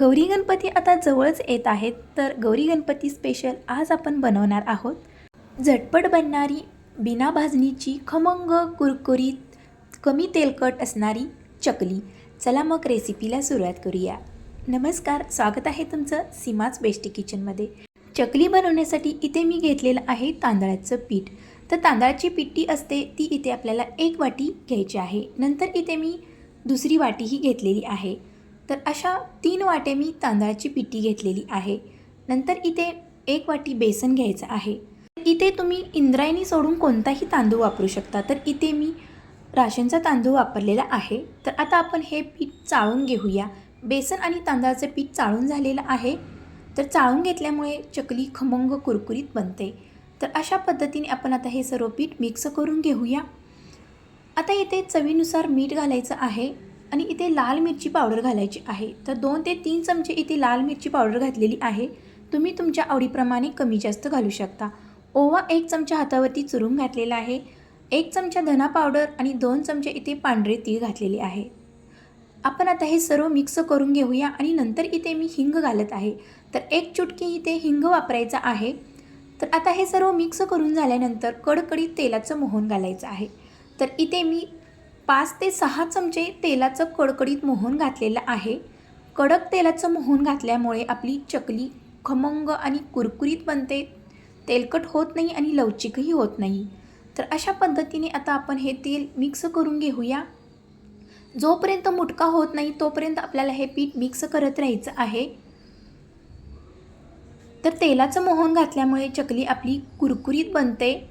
गौरी गणपती आता जवळच येत आहेत तर गौरी गणपती स्पेशल आज आपण बनवणार आहोत. झटपट बनणारी बिना भाजणीची खमंग कुरकुरीत कमी तेलकट असणारी चकली. चला मग रेसिपीला सुरुवात करूया. नमस्कार स्वागत आहे तुमचं सीमाच बेस्टी किचनमध्ये चकली बनवण्यासाठी इथे मी घेतलेलं आहे तांदळाचं पीठ. तर तांदळाची पिट्टी असते ती इथे आपल्याला एक वाटी घ्यायची आहे. नंतर इथे मी दुसरी वाटीही घेतलेली आहे. तर अशा तीन वाटे मी तांदळाची पिठी घेतलेली आहे. नंतर इथे एक वाटी बेसन घ्यायचं आहे. इथे तुम्ही इंद्रायणी सोडून कोणताही तांदूळ वापरू शकता. तर इथे मी राशनचा तांदूळ वापरलेला आहे. तर आता आपण हे पीठ चाळून घेऊया. बेसन आणि तांदळाचं पीठ चाळून झालेलं आहे. तर चाळून घेतल्यामुळे चकली खमंग कुरकुरीत बनते. तर अशा पद्धतीने आपण आता हे सर्व पीठ मिक्स करून घेऊया. आता इथे चवीनुसार मीठ घालायचं आहे. आणि इथे लाल मिरची पावडर घालायची आहे. तर दोन ते तीन चमचे इथे लाल मिरची पावडर घातलेली आहे. तुम्ही तुमच्या आवडीप्रमाणे कमी जास्त घालू शकता. ओवा एक चमचा हातावरती चुरून घातलेला आहे. एक चमचा धना पावडर आणि दोन चमचे इथे पांढरे तीळ घातलेले आहे. आपण आता हे सर्व मिक्स करून घेऊया आणि नंतर इथे मी हिंग घालत आहे. तर एक चुटकी इथे हिंग वापरायचा आहे. तर आता हे सर्व मिक्स करून झाल्यानंतर कडकडीत तेलाचं मोहन घालायचं आहे. तर इथे मी पाच ते सहा चमचे तेलाचं कडकडीत मोहन घातलेलं आहे. कडक तेलाचं मोहन घातल्यामुळे आपली चकली खमंग आणि कुरकुरीत बनते. तेलकट होत नाही आणि लवचिकही होत नाही. तर अशा पद्धतीने आता आपण हे तेल मिक्स करून घेऊया. जोपर्यंत मुटका होत नाही तोपर्यंत आपल्याला हे पीठ मिक्स करत राहायचं आहे. तर तेलाचं मोहन घातल्यामुळे चकली आपली कुरकुरीत बनते.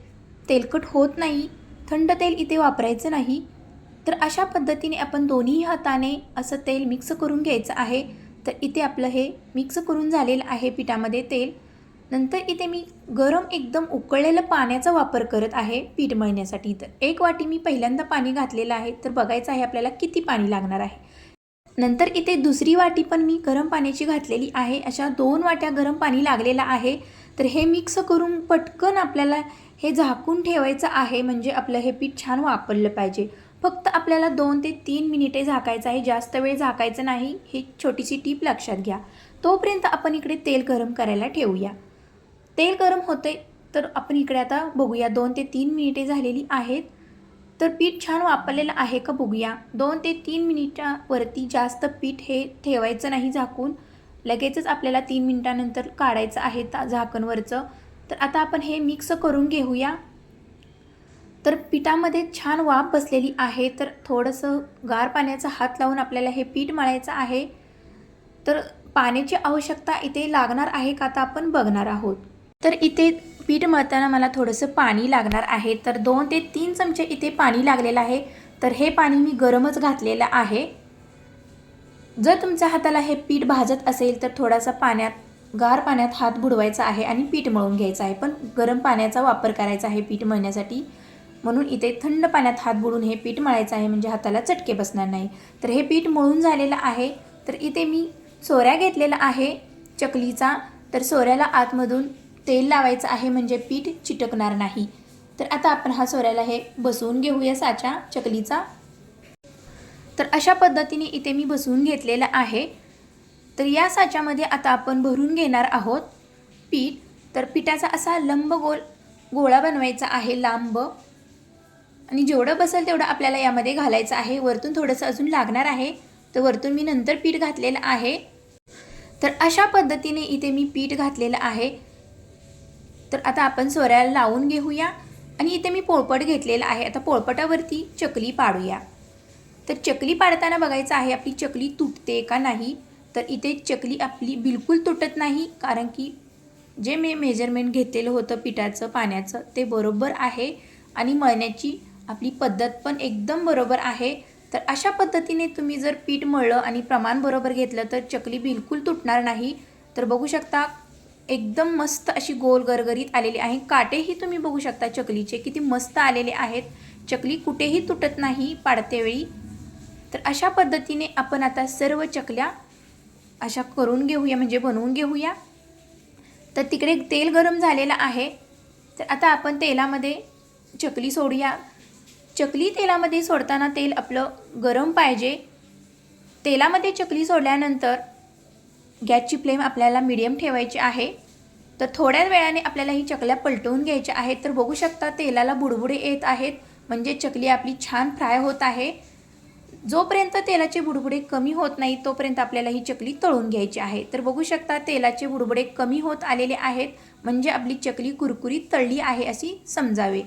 तेलकट होत नाही. थंड तेल इथे वापरायचं नाही. तर अशा पद्धतीने आपण दोन्ही हाताने असं तेल मिक्स करून घ्यायचं आहे. तर इथे आपलं हे मिक्स करून झालेलं आहे पिठामध्ये तेल. नंतर इथे मी गरम एकदम उकळलेलं पाण्याचा वापर करत आहे पीठ मळण्यासाठी. तर एक वाटी मी पहिल्यांदा पाणी घातलेलं आहे. तर बघायचं आहे आपल्याला किती पाणी लागणार आहे. नंतर इथे दुसरी वाटी पण मी गरम पाण्याची घातलेली आहे. अशा दोन वाट्या गरम पाणी लागलेलं आहे. तर हे मिक्स करून पटकन आपल्याला हे झाकून ठेवायचं आहे. म्हणजे आपलं हे पीठ छान वापरलं पाहिजे. फक्त आपल्याला दोन ते तीन मिनिटे झाकायचं आहे. जास्त वेळ झाकायचं नाही. ही छोटीशी टीप लक्षात घ्या. तोपर्यंत आपण इकडे तेल गरम करायला ठेवूया. तेल गरम होते तर आपण इकडे आता बघूया. दोन ते तीन मिनिटे झालेली आहेत. तर पीठ छान वापरलेलं आहे का बघूया. दोन ते तीन मिनिटावरती जास्त पीठ हे ठेवायचं नाही झाकून. लगेचच आपल्याला तीन मिनिटानंतर काढायचं आहे ता झाकणवरचं. तर आता आपण हे मिक्स करून घेऊया. तर पिठामध्ये छान वाफ बसलेली आहे. तर थोडंसं गार पाण्याचा हात लावून आपल्याला हे पीठ मळायचं आहे. तर पाण्याची आवश्यकता इथे लागणार आहे का आता आपण बघणार आहोत. तर इथे पीठ मळताना मला थोडंसं पाणी लागणार आहे. तर दोन ते तीन चमचे इथे पाणी लागलेलं आहे. तर हे पाणी मी गरमच घातलेलं आहे. जर तुमच्या हाताला हे पीठ भाजत असेल तर थोडासा पाण्यात गार पाण्यात हात बुडवायचा आहे आणि पीठ मळून घ्यायचं आहे. पण गरम पाण्याचा वापर करायचा आहे पीठ मळण्यासाठी. म्हणून इथे थंड पाण्यात हात बुडून हे पीठ मळायचं आहे म्हणजे हाताला चटके बसणार नाही. तर हे पीठ मळून झालेलं आहे. तर इथे मी सोऱ्या घेतलेला आहे चकलीचा. तर सोऱ्याला आतमधून तेल लावायचं आहे म्हणजे पीठ चिटकणार नाही. तर आता आपण हा सोऱ्याला हे बसवून घेऊया साचा चकलीचा. तर अशा पद्धतीने इथे मी बसवून घेतलेलं आहे. तर या साच्यामध्ये आता आपण भरून घेणार आहोत पीठ. तर पिठाचा असा लंब गोल गोळा बनवायचा आहे लांब. आणि जेवढं बसेल तेवढं आपल्याला यामध्ये घालायचं आहे. वरतून थोडंसं अजून लागणार आहे. तर वरतून मी नंतर पीठ घातलेलं आहे. तर अशा पद्धतीने इथे मी पीठ घातलेलं आहे. तर आता आपण सोऱ्याला लावून घेऊया. आणि इथे मी पोळपट घेतलेला आहे. आता पोळपटावरती चकली पाडूया. तर चकली पाडताना बघायचं आहे आपली चकली तुटते का नाही? तर इथे चकली आपली बिलकुल तुटत नाही कारण की जे मी मेजरमेंट घेतलेलं होतं पिठाचं पाण्याचं ते बरोबर आहे. आणि मळण्याची आपली पद्धत पण एकदम बरोबर आहे. तर अशा पद्धतीने तुम्ही जर पीठ मळलं आणि प्रमाण बरोबर घेतलं तर चकली बिलकुल तुटणार नाही. तर बघू शकता एकदम मस्त अशी गोल गरगरीत आलेली आहे. काटेही तुम्ही बघू शकता चकलीचे किती मस्त आलेले आहेत. चकली कुठेही तुटत नाही पाडतेवेळी. तर अशा पद्धतीने आपण आता सर्व चकल्या अशा करून घेऊया म्हणजे बनवून घेऊया. तर तिकडे तेल गरम झालेलं आहे. तर आता आपण तेलामध्ये चकली सोडूया. चकली तेलामध्ये सोडताना तेल आपलं गरम पाहिजे. तेलामध्ये चकली सोडल्यानंतर गॅसची फ्लेम आपल्याला मीडियम ठेवायची आहे. तर थोड्या वेळाने आपल्याला ही चकल्या पलटवून घ्यायच्या आहेत. तर बघू शकता तेलाला बुडबुडे येत आहेत. म्हणजे चकली आपली छान फ्राय होत आहे. जोपर्यंत तेलाचे बुडबुडे कमी होत नाही तोपर्यंत आपल्याला ही चकली तळून घ्यायची आहे. तर बघू शकता तेलाचे बुडबुडे कमी होत आलेले आहेत. म्हणजे आपली चकली कुरकुरीत तळली आहे अशी समजावे.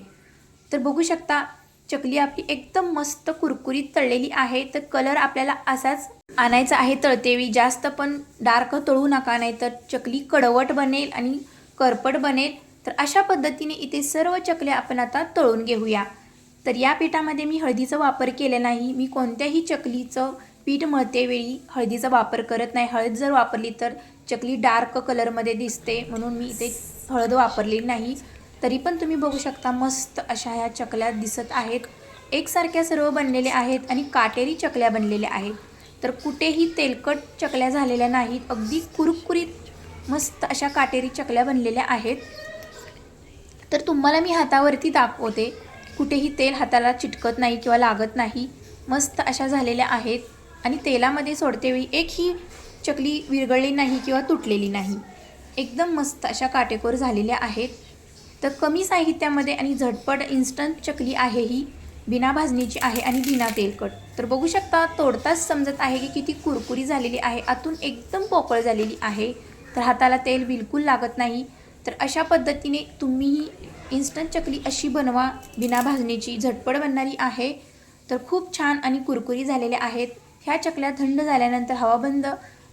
तर बघू शकता चकली आपली एकदम मस्त कुरकुरीत तळलेली आहे. तर कलर आपल्याला असाच आणायचा आहे तळतेवेळी. जास्त पण डार्क तळू नका नाही तर चकली कडवट बनेल आणि करपट बनेल. तर अशा पद्धतीने इथे सर्व चकल्या आपण आता तळून घेऊया. तर या पिठामध्ये मी हळदीचा वापर केला नाही. मी कोणत्याही चकलीचं पीठ मळतेवेळी हळदीचा वापर करत नाही. हळद जर वापरली तर चकली डार्क कलरमध्ये दिसते. म्हणून मी इथे हळद वापरलेली नाही. तरी पण तुम्ही बघू शकता मस्त अशा ह्या चकल्या दिसत आहेत. एकसारख्या सर्व बनलेल्या आहेत आणि काटेरी चकल्या बनलेल्या आहेत. तर कुठेही तेलकट चकल्या झालेल्या नाहीत. अगदी कुरकुरीत मस्त अशा काटेरी चकल्या बनलेल्या आहेत. तर तुम्हाला मी हातावरती दाखवते कुठेही तेल हाताला चिटकत नाही किंवा लागत नाही. मस्त अशा झालेल्या आहेत आणि तेलामध्ये सोडतेवेळी एकही चकली विरघळली नाही किंवा तुटलेली नाही. एकदम मस्त अशा काटेकोर झालेल्या आहेत. तर कमी साहित्यामध्ये आणि झटपट इन्स्टंट चकली आहे ही. बिना भाजणीची आहे आणि बिना तेलकट. तर बघू शकता तोडताच समजत आहे की किती कुरकुरी झालेली आहे. आतून एकदम पोकळ झालेली आहे. तर हाताला तेल बिलकुल लागत नाही. तर अशा पद्धतीने तुम्हीही इन्स्टंट चकली अशी बनवा. बिना भाजणीची झटपट बनणारी आहे. तर खूप छान आणि कुरकुरी झालेल्या आहेत. ह्या चकल्या थंड झाल्यानंतर हवाबंद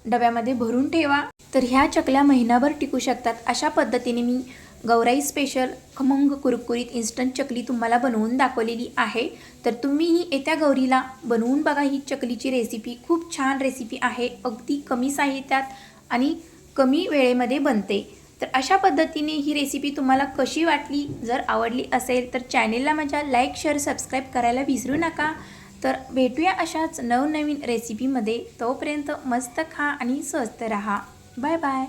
डब्यामध्ये भरून ठेवा. तर ह्या चकल्या महिनाभर टिकू शकतात. अशा पद्धतीने मी गौराई स्पेशल खमंग कुरकुरीत इन्स्टंट चकली तुम्हाला बनवून दाखवलेली आहे. तर तुम्हीही येत्या गौरीला बनवून बघा ही चकलीची रेसिपी खूप छान रेसिपी आहे. अगदी कमी साहित्यात आणि कमी वेळेमध्ये बनते. तर अशा पद्धतीने ही रेसिपी तुम्हाला कशी वाटली जर आवडली असेल तर चॅनेलला माझ्या लाईक शेअर सबस्क्राईब करायला विसरू नका. तर भेटूया अशाच नवनवीन रेसिपीमध्ये तोपर्यंत मस्त खा आणि स्वस्त रहा. Bye bye